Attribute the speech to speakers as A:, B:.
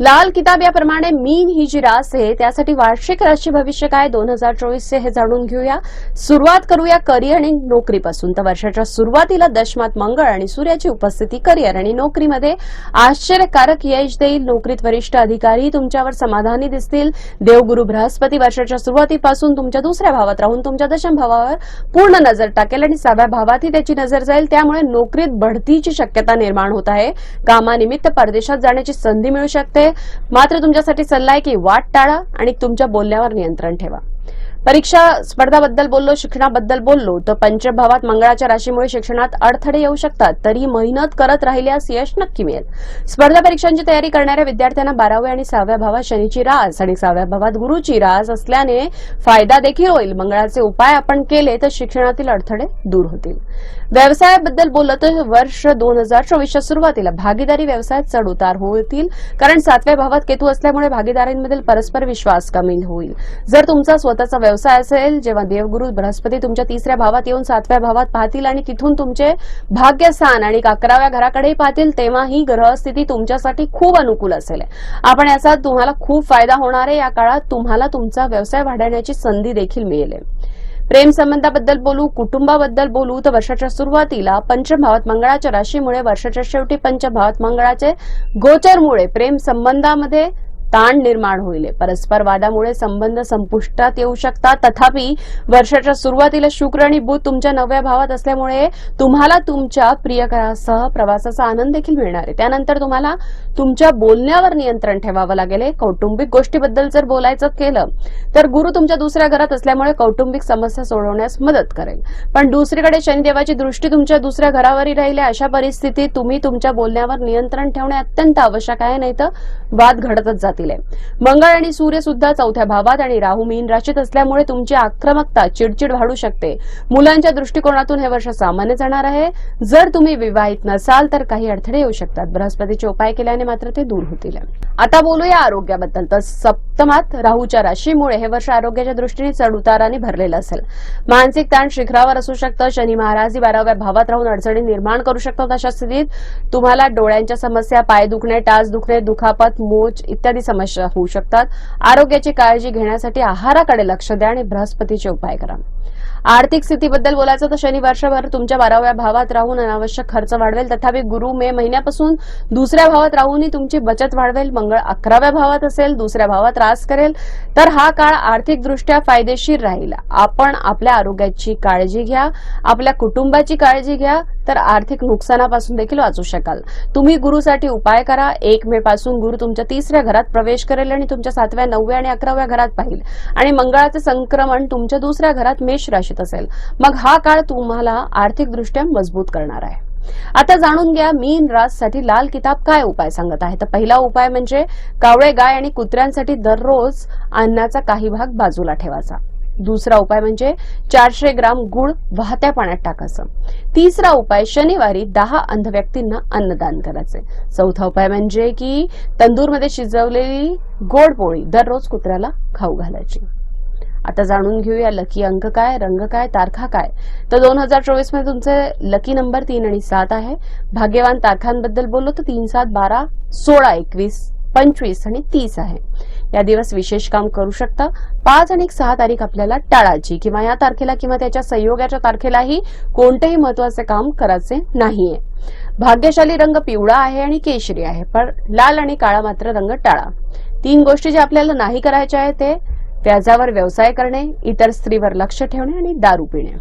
A: लाल किताब याप्रमाणे मीन ही जी रास आहे त्यासाठी वार्षिक राशी भविष्य काय? दोन हजार चोवीसचे हे जाणून घेऊया. सुरुवात करूया करिअर आणि नोकरीपासून. तर वर्षाच्या सुरुवातीला दशमात मंगळ आणि सूर्याची उपस्थिती करिअर आणि नोकरीमध्ये आश्चर्यकारक यश देईल. नोकरीत वरिष्ठ अधिकारी तुमच्यावर समाधानी दिसतील. देवगुरु बृहस्पती वर्षाच्या सुरुवातीपासून तुमच्या दुसऱ्या भावात राहून तुमच्या दशम भावावर पूर्ण नजर टाकेल आणि सहाव्या भावातही त्याची नजर जाईल. त्यामुळे नोकरीत बढतीची शक्यता निर्माण होत आहे. कामानिमित्त परदेशात जाण्याची संधी मिळू शकते. मात्र तुमच्यासाठी सल्ला आहे की वाट टाळा आणि तुमच्या बोलण्यावर नियंत्रण ठेवा. परीक्षा स्पर्धाबद्दल बोललो शिक्षणाबद्दल बोललो तर पंचभावात मंगळाच्या राशीमुळे शिक्षणात अडथळे येऊ शकतात. तरी मेहनत करत राहिल्यास यश नक्की मिळेल. स्पर्धा परीक्षांची तयारी करणाऱ्या विद्यार्थ्यांना बाराव्या आणि सहाव्या भावात शनीची रास आणि सहाव्या भावात गुरुची रास असल्याने फायदा देखील होईल. मंगळाचे उपाय आपण केले तर शिक्षणातील अडथळे दूर होतील. व्यवसायाबद्दल बोललं तर वर्ष दोन हजार चोवीसच्या सुरुवातीला भागीदारी व्यवसायात चढ उतार होतील. कारण सातव्या भावात केतू असल्यामुळे भागीदारांमधील परस्पर विश्वास कमी होईल. जर तुमचा स्वतःचा व्यवसाय असेल जेव्हा देवगुरु बृहस्पती तुमच्या तिसऱ्या भावात येऊन सातव्या भावात पाहतील आणि तिथून तुमचे भाग्यस्थान आणि अकराव्या घराकडेही पाहतील तेव्हा ही ग्रहस्थिती तुमच्यासाठी खूप अनुकूल असेल. आपण याचा तुम्हाला खूप फायदा होणार आहे. या काळात तुम्हाला तुमचा व्यवसाय वाढवण्याची संधी देखील मिळेल. प्रेम संबंधाबद्दल बोलू कुटुंबाबद्दल बोलू तर वर्षाच्या सुरुवातीला पंचभावात मंगळाच्या राशीमुळे वर्षाच्या शेवटी पंचभावात मंगळाचे गोचरमुळे प्रेम संबंधामध्ये ताण निर्माण होईल. परस्पर वादामुळे संबंध संपुष्टात येऊ शकतात. तथापि वर्षाच्या सुरुवातीला शुक्र आणि बुध तुमच्या नव्या भावात असल्यामुळे तुम्हाला तुमच्या प्रियकरासह प्रवासाचा आनंद देखील मिळणार आहे. त्यानंतर तुम्हाला तुमच्या बोलण्यावर नियंत्रण ठेवावं लागेल. कौटुंबिक गोष्टीबद्दल जर बोलायचं केलं तर गुरु तुमच्या दुसऱ्या घरात असल्यामुळे कौटुंबिक समस्या सोडवण्यास मदत करेल. पण दुसरीकडे शनिदेवाची दृष्टी तुमच्या दुसऱ्या घरावरही राहिली अशा परिस्थितीत तुम्ही तुमच्या बोलण्यावर नियंत्रण ठेवणे अत्यंत आवश्यक आहे नाही तर वाद घडतच जातील. मंगळ आणि सूर्य सुद्धा चौथ्या भावात आणि राहू मीन राशीत असल्यामुळे तुमची आक्रमकता चिडचिड वाढू शकते. मुलांच्या दृष्टिकोनातून हे वर्ष सामान्य जाणार आहे. जर तुम्ही विवाहित नसाल तर काही अडथळे येऊ शकतात. बृहस्पतीचे उपाय केल्याने मात्र ते दूर होतील. आता बोलूया आरोग्याबद्दल. तर सप्तमात राहूच्या राशीमुळे हे वर्ष आरोग्याच्या दृष्टीने चढ उताराने भरलेलं असेल. मानसिक ताण शिखरावर असू शकतं शनी महाराज बाराव्या भावात राहून अडचणी निर्माण करू शकतात अशा स्थितीत तुम्हाला डोळ्यांच्या समस्या पाय दुखणे टास दुखणे दुखापत मोच इत्यादी समस्या होऊ शकतात. आरोग्याची काळजी घेण्यासाठी आहाराकडे लक्ष द्या आणि बृहस्पतीचे उपाय करा. आर्थिक स्थितीबद्दल बोलायचं तर शनी वर्षभर तुमच्या बाराव्या भावात राहून अनावश्यक खर्च वाढवेल. तथापि गुरु मे महिन्यापासून दुसऱ्या भावात राहूनही तुमची बचत वाढवेल. मंगळ अकराव्या भावात असेल दुसऱ्या भावात त्रास करेल. तर हा काळ आर्थिकदृष्ट्या फायदेशीर राहील. आपण आपल्या आरोग्याची काळजी घ्या आपल्या कुटुंबाची काळजी घ्या तर आर्थिक नुकसानापासून देखील वाचू शकाल. तुम्ही गुरुसाठी उपाय करा. एक मे पासून गुरु तुमच्या तिसऱ्या घरात प्रवेश करेल आणि तुमच्या सातव्या नवव्या आणि अकराव्या घरात पाहिल. आणि मंगळाचे संक्रमण तुमच्या दुसऱ्या घरात मेष राशीत असेल. मग हा काळ तुम्हाला आर्थिक दृष्ट्या मजबूत करणार आहे. आता जाणून घ्या मीन राससाठी लाल किताब काय उपाय सांगत आहे. तर पहिला उपाय म्हणजे कावळे गाय आणि कुत्र्यांसाठी दररोज अन्नाचा काही भाग बाजूला ठेवायचा. दुसरा उपाय म्हणजे चारशे ग्राम गुळ वाहत्या पाण्यात टाकायचं. तिसरा उपाय शनिवारी दहा अंध व्यक्तींना अन्नदान करायचे चौथा उपाय म्हणजे की तंदूरमध्ये शिजवलेली गोड पोळी दररोज कुत्र्याला खाऊ घालायची. आता जाणून घेऊया लकी अंक काय रंग काय तारखा काय. तर दोन हजार चोवीसमध्ये तुमचे लकी नंबर तीन आणि सात आहे. भाग्यवान तारखांबद्दल बोललो तर तीन सात बारा सोळा एकवीस पंचवीस आणि तीस आहे. या दिवस विशेष काम करू शकता. पाच आणि सहा तारीख आपल्याला टाळायची किंवा या तारखेला किंवा त्याच्या संयोगाच्या तारखेलाही कोणतेही महत्त्वाचे काम करायचे नाहीये. भाग्यशाली रंग पिवळा आहे आणि केशरी आहे पण लाल आणि काळा मात्र रंग टाळा. तीन गोष्टी जे आपल्याला नाही करायच्या आहे ते व्याजावर व्यवसाय करणे इतर स्त्रीवर लक्ष ठेवणे आणि दारू पिणे.